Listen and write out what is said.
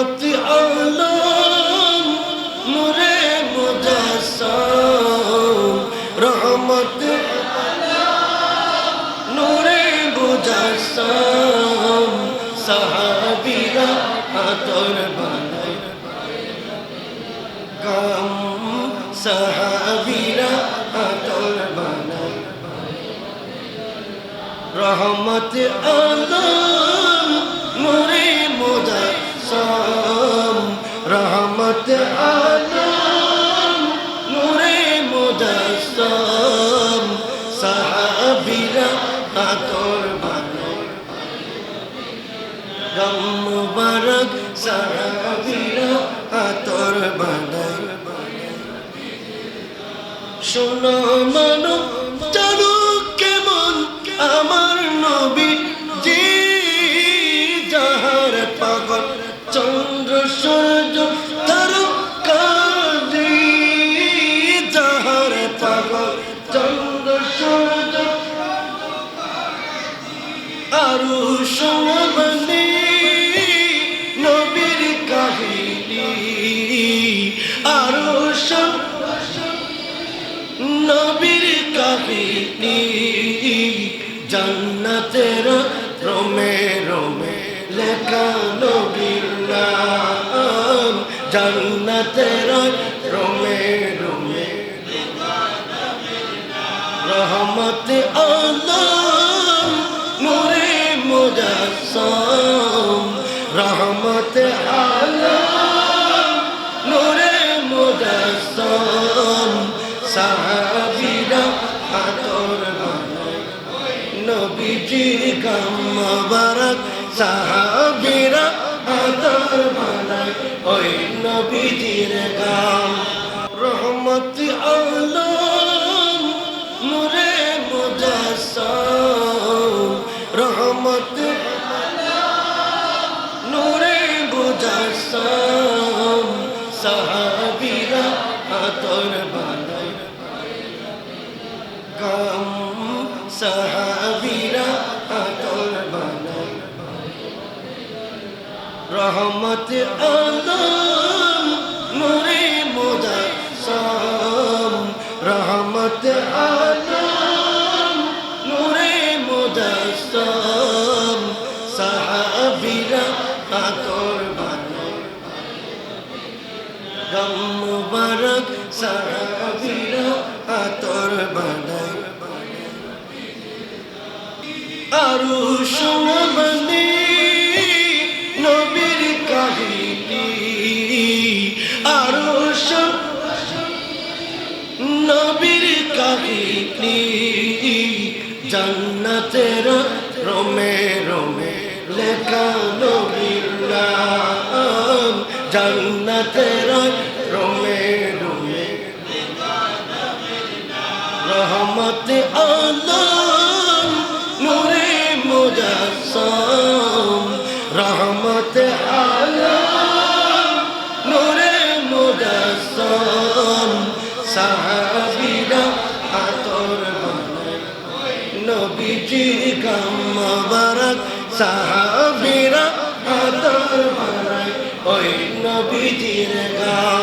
রহমত আলম, নূরে মুজাসসাম রহমত নূরে মুজাসসাম সাহাবীরা আতর বানায়। কাম সাহাবীরা আতর বানায়। রহমত আলম মুজাসসাম সাহাবিরা আতর বানায় গম মুবারক সাহাবীরা আতর বানায়। শোনো মানো আরও শোনাবনি নবীর কাহিনী। আরও নবীর কাহিনী। জান্নাতের রোমে রোমে লেখা নবীর নাম। জান্নাতের রোমে রোমে রহমত আলম নবীজি গাম মুবারক সাহাবীরা আতর বানায় ওই নবীজির গাম। রহমত আলম নূরে মুজাসসাম রহমত নূরে মুজাসসাম সাহাবীরা আতর বানায় গাম সাহাবীরা আতর বানায় রহমত আলম, নূরে মুজাসসাম রহমত আলম, নূরে মুজাসসাম সাহাবীরা আতর বানায়। গম মুবারক সাহাবীরা আতর বানায়। আরও শোনাবনি কাহিনী জান্নাতের রোমে রোমে লেখা নবীর নাম জান্নাতের রোমে রোমে রহমত আলম নূরে মুজাসসাম রহমত আলম নূরে মুজাসসাম সাহাবীরা আতর বানায় গাম মুবারক সাহাবীরা আতর বানায় ওই নবীজির গাম